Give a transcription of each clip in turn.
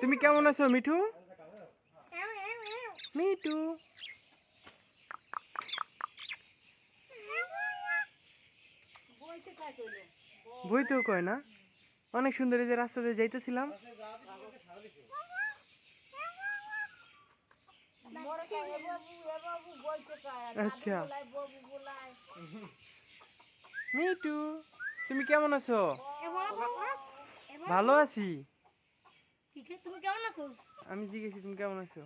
তুমি কেমন আছো, মিঠু? মিঠু। বই তো কয় না? অনেক সুন্দর এই যে রাস্তা দিয়ে যাইতেছিলাম। আচ্ছা। মিঠু, তুমি কেমন আছো? ভালো আছি? তুমি কেমন আছো? আমি জিজ্ঞেসি তুমি কেমন আছো?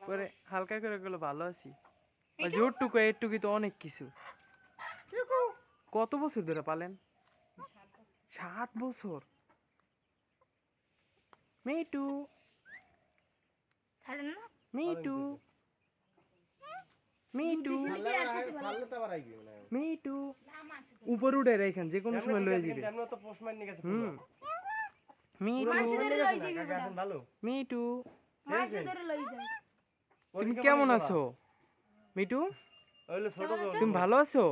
পরে হালকা করে গেলো ভালো আছি। জোরটুকু এরটুকু তো অনেক কিছু। কত বছর ধরে পালেন? সাত বছর। মিটু ছাড়েন না। মিটু মিটু মিটু উপর উঠে রেখেন যে কোনো সময় লয়ে যাবে। হুম। মিটু ভালো? মিটু মাসে ধরে লই যাই। তুমি কেমন আছো? মিটু তুমি ভালো আছো?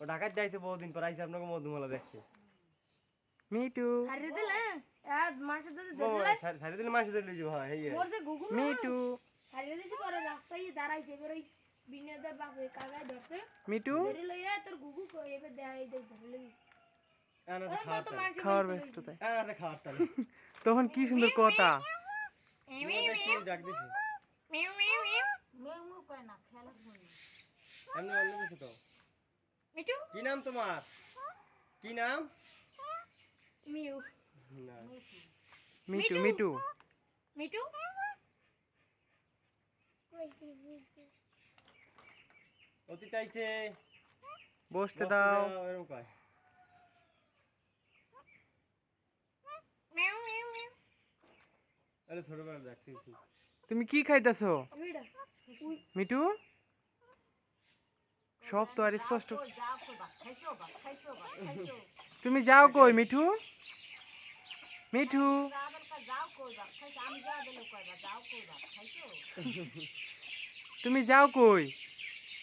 ও ঢাকায় যাইছে বহুদিন পর আইছে আপনাকে মধুমালা দেখতে। মিটু হয় মিটু মিটু খাওয়ার ব্যস্ততায় তখন কি সুন্দর কথা? কি নাম তোমার? কি নাম? মিটু মিটু মিটু অতীত আইছে। বসতে বসতে দাও এরকম কয়। আরে ছোটবেলা দেখছি তুমি কি খাইতেছো? মিটু সব তো আর স্পষ্ট। তুমি যাও কই মিঠু? মিঠু? তুমি যাও কই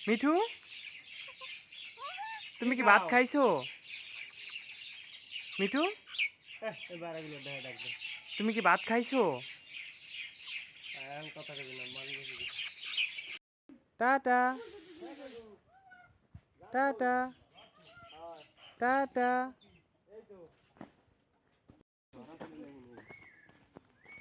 মিঠু? তুমি কি ভাত? খাইছো? মিঠু? তুমি কি ভাত খাইছো? এখন কথা কবি না টাটা। টাটা। টাটা।